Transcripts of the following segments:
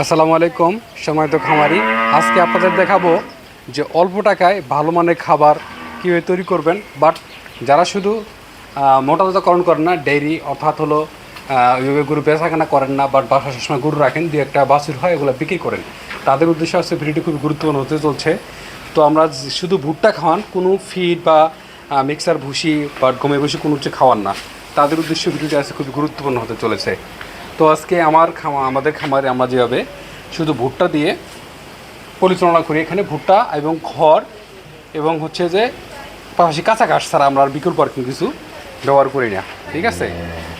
আসসালামু আলাইকুম সময়ত খামারি। আজকে আপনাদের দেখাবো যে অল্প টাকায় ভালো মানের খাবার কীভাবে তৈরি করবেন, বাট যারা শুধু মোটাতাজাকরণ করেন না, ডেইরি অর্থাৎ হলো ওইভাবে গরু বেচাকেনা করেন না, বাট বাসা সবসময় গরু রাখেন দু একটা বাছুর হয়, এগুলো বিক্রি করেন। তাদের উদ্দেশ্যে আসছে ভিডিওটি খুব গুরুত্বপূর্ণ হতে চলছে। তো আমরা শুধু ভুট্টা খাওয়ান, কোনো ফিড বা মিক্সার ভুসি বা গমের ভুসি কোনো কিছু খাওয়ান না। তাদের উদ্দেশ্যে ভিডিওটি আসছে খুব গুরুত্বপূর্ণ হতে চলেছে। তো আজকে আমার খামা আমাদের খামারে আমরা যেভাবে শুধু ভুট্টা দিয়ে পরিচালনা করি, এখানে ভুট্টা এবং খড় এবং হচ্ছে যে পাশাপাশি কাঁচা ঘাস ছাড়া আমরা আর বিকল্প আর কিছু ব্যবহার করি না। ঠিক আছে?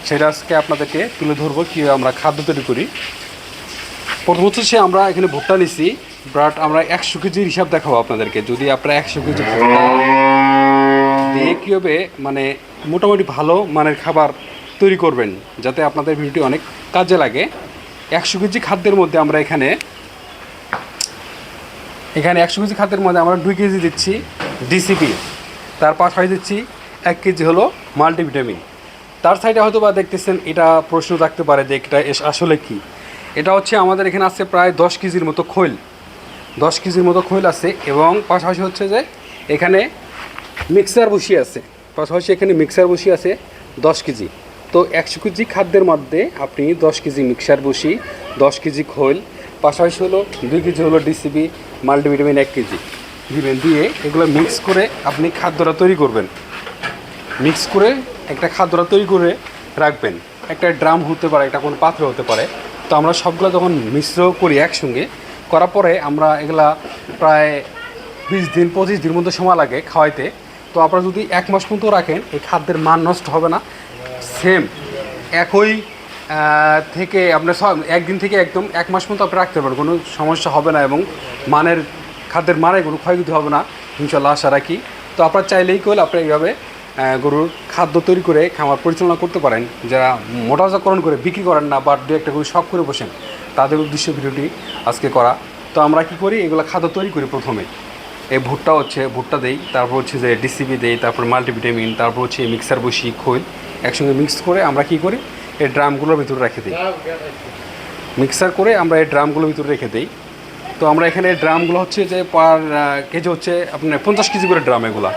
সেটা আজকে আপনাদেরকে তুলে ধরবো, কীভাবে আমরা খাদ্য তৈরি করি। প্রথম হচ্ছে আমরা এখানে ভুট্টা নিছি বাট আমরা একশো কেজির হিসাব দেখাবো আপনাদেরকে। যদি আপনারা একশো কেজি ভুট্টা দিয়ে কীভাবে মানে মোটামুটি ভালো মানের খাবার তৈরি করবেন, যাতে আপনাদের ভিডিওটি অনেক কাজে লাগে। একশো কেজি খাদ্যের মধ্যে আমরা এখানে এখানে একশো কেজি খাদ্যের মধ্যে আমরা দুই কেজি দিচ্ছি ডিসিপি তার পাশাপাশি দিচ্ছি এক কেজি হলো মাল্টিভিটামিন। তার সাইডে হয়তো বা দেখতেছেন, এটা প্রশ্ন থাকতে পারে যে এটা আসলে কি? এটা হচ্ছে আমাদের এখানে আছে প্রায় দশ কেজির মতো খৈল। দশ কেজির মতো খৈল আছে এবং পাশাপাশি হচ্ছে যে এখানে মিক্সার বসি আছে। পাশাপাশি এখানে মিক্সার বসি আছে দশ কেজি। তো একশো কেজি খাদ্যের মধ্যে আপনি দশ কেজি মিক্সার বসি, দশ কেজি খোল, পাশাপাশি হলো দুই কেজি হলো ডিসিবি মাল্টিভিটামিন এক কেজি। দিবেন দিয়ে এগুলো মিক্স করে আপনি খাদ্যটা তৈরি করবেন। মিক্স করে একটা খাদ্যটা তৈরি করে রাখবেন। একটা ড্রাম হতে পারে, একটা কোনো পাত্র হতে পারে। তো আমরা সবগুলো যখন মিশ্র করি একসঙ্গে, করার পরে আমরা এগুলা প্রায় বিশ দিন, পঁচিশ দিন মতো সময় লাগে খাওয়াইতে। তো আপনারা যদি এক মাস পর্যন্ত রাখেন, এই খাদ্যের মান নষ্ট হবে না। সেম। একই থেকে আপনার সব একদিন থেকে একদম এক মাস পর্যন্ত আপনি রাখতে পারবেন, কোনো সমস্যা হবে না এবং মানের, খাদ্যের মানে কোনো ক্ষয়ক্ষতি হবে না, ইনশাল্লাহ আশা রাখি। তো আপনার চাইলেই করলে আপনারা এইভাবে গরুর খাদ্য তৈরি করে খামার পরিচালনা করতে পারেন। যারা মোটাজাকরণ করে বিক্রি করেন না বা দু একটা গরু শখ করে বসেন, তাদের উদ্দেশ্য ভিডিওটি আজকে করা। তো আমরা কি করি, এগুলো খাদ্য তৈরি করি প্রথমে। এই ভুট্টা হচ্ছে, ভুট্টা দেই, তারপর হচ্ছে যে ডিসিবি দেই, তারপর মাল্টিভিটামিন তারপর হচ্ছে মিক্সার বসি খৈল। একসঙ্গে মিক্স করে আমরা কি করি? এই ড্রামগুলোর ভিতরে রেখে দিই। মিক্সার করে আমরা এই ড্রামগুলোর ভিতরে রেখে দিই। তো আমরা এখানে ড্রামগুলো হচ্ছে যে পার কেজি হচ্ছে আপনার পঞ্চাশ কেজি করে ড্রাম এগুলো।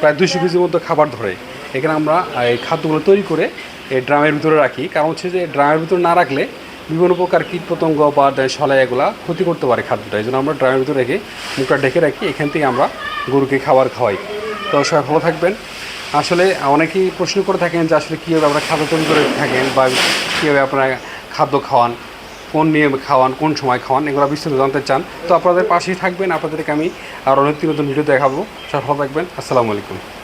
প্রায় দুইশো কেজির মতো খাবার ধরে। এখানে আমরা এই খাদ্যগুলো তৈরি করে এই ড্রামের ভিতরে রাখি। কারণ হচ্ছে যে ড্রামের ভিতরে না রাখলে বিভিন্ন প্রকার কীট পতঙ্গ বা সলাই এগুলা ক্ষতি করতে পারে খাদ্যটা। এই জন্য আমরা ড্রামের ভিতরে রেখে মুখটা ঢেকে রাখি। এখান থেকে আমরা গরুকে খাবার খাওয়াই। তো সবাই ভালো থাকবেন। আসলে অনেকেই প্রশ্ন করে থাকেন যে আসলে কীভাবে আপনারা খাদ্য তৈরি করে থাকেন বা কীভাবে আপনারা খাদ্য খাওয়ান, কোন নিয়মে খাওয়ান, কোন সময় খাওয়ান, এগুলো বিস্তারিত জানতে চান। তো আপনাদের পাশেই থাকবেন, আপনাদেরকে আমি আরও অনেক নতুন ভিডিও দেখাবো। সব ভালো থাকবেন। আসসালামু আলাইকুম।